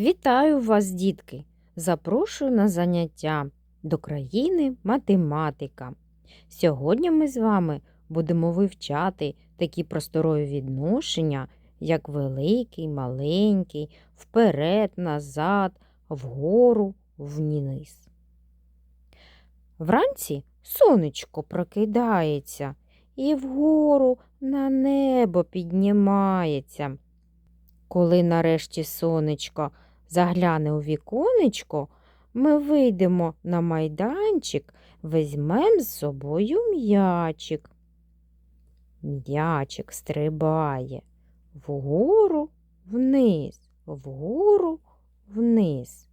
Вітаю вас, дітки! Запрошую на заняття до країни математика. Сьогодні ми з вами будемо вивчати такі просторові відношення, як великий, маленький, вперед, назад, вгору, вниз. Вранці сонечко прокидається і вгору на небо піднімається. Коли нарешті сонечко загляне у віконечко, ми вийдемо на майданчик, візьмемо з собою м'ячик. М'ячик стрибає вгору, вниз, вгору, вниз.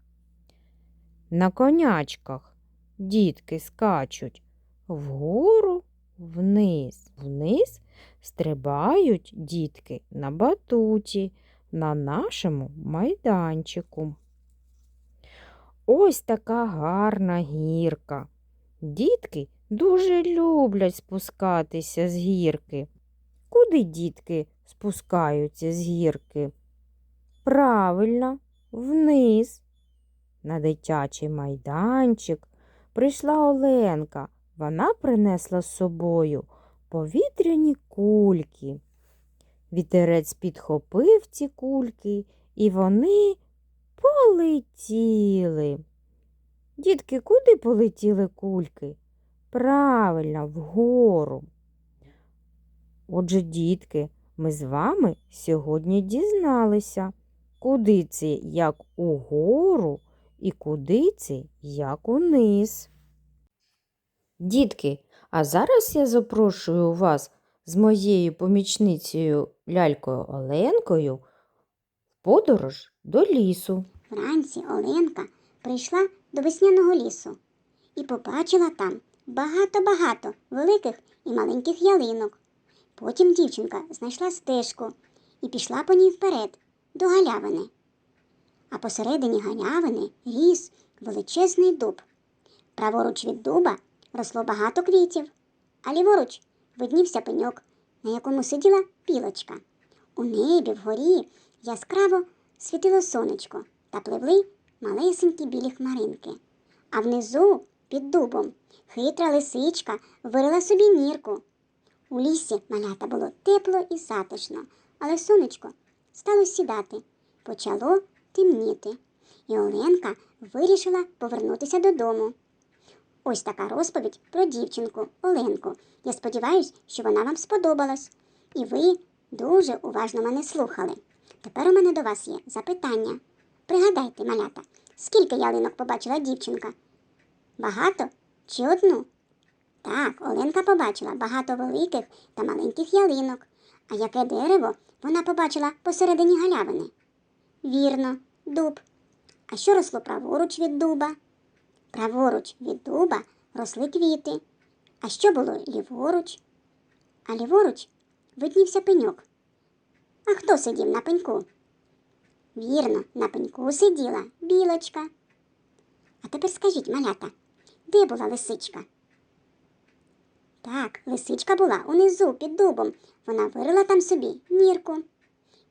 На конячках дітки скачуть вгору, вниз, вниз стрибають дітки на батуті на нашому майданчику. Ось така гарна гірка. Дітки дуже люблять спускатися з гірки. Куди дітки спускаються з гірки? Правильно, вниз. На дитячий майданчик прийшла Оленка. Вона принесла з собою повітряні кульки. Вітерець підхопив ці кульки, і вони полетіли. Дітки, куди полетіли кульки? Правильно, вгору. Отже, дітки, ми з вами сьогодні дізналися, куди це як угору і куди це як униз. Дітки, а зараз я запрошую вас з моєю помічницею лялькою Оленкою в подорож до лісу. Вранці Оленка прийшла до весняного лісу і побачила там багато-багато великих і маленьких ялинок. Потім дівчинка знайшла стежку і пішла по ній вперед до галявини. А посередині галявини ріс величезний дуб. Праворуч від дуба росло багато квітів, а ліворуч виднівся пеньок, на якому сиділа пілочка. У небі вгорі яскраво світило сонечко та пливли малесенькі білі хмаринки. А внизу, під дубом, хитра лисичка вирила собі нірку. У лісі малята було тепло і затишно, але сонечко стало сідати, почало темніти, і Оленка вирішила повернутися додому. Ось така розповідь про дівчинку Оленку. Я сподіваюся, що вона вам сподобалась. І ви дуже уважно мене слухали. Тепер у мене до вас є запитання. Пригадайте, малята, скільки ялинок побачила дівчинка? Багато чи одну? Так, Оленка побачила багато великих та маленьких ялинок. А яке дерево вона побачила посередині галявини? Вірно, дуб. А що росло праворуч від дуба? Праворуч від дуба росли квіти. А що було ліворуч? А ліворуч виднівся пеньок. А хто сидів на пеньку? Вірно, на пеньку сиділа білочка. А тепер скажіть, малята, де була лисичка? Так, лисичка була унизу під дубом. Вона вирила там собі нірку.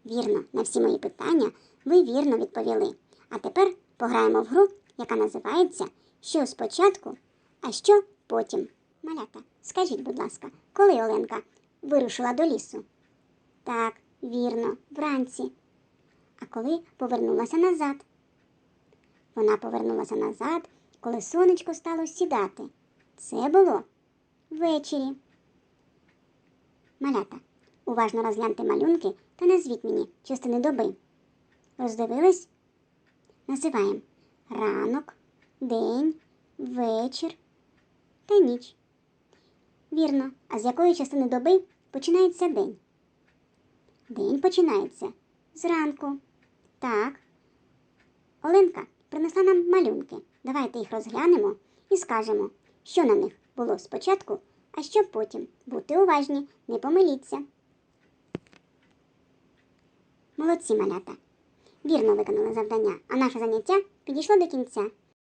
Вірно, на всі мої питання ви вірно відповіли. А тепер пограємо в гру, яка називається Що спочатку, а що потім. Малята, скажіть, будь ласка, коли Оленка вирушила до лісу? Так, вірно, вранці. А коли повернулася назад? Вона повернулася назад, коли сонечко стало сідати. Це було ввечері. Малята, уважно розгляньте малюнки та назвіть мені частини доби. Роздивились? Називаємо ранок, день, вечір та ніч. Вірно, а з якої частини доби починається день? День починається зранку. Так. Оленка принесла нам малюнки. Давайте їх розглянемо і скажемо, що на них було спочатку, а що потім. Будьте уважні, не помиліться. Молодці малята. Вірно виконали завдання, а наше заняття підійшло до кінця.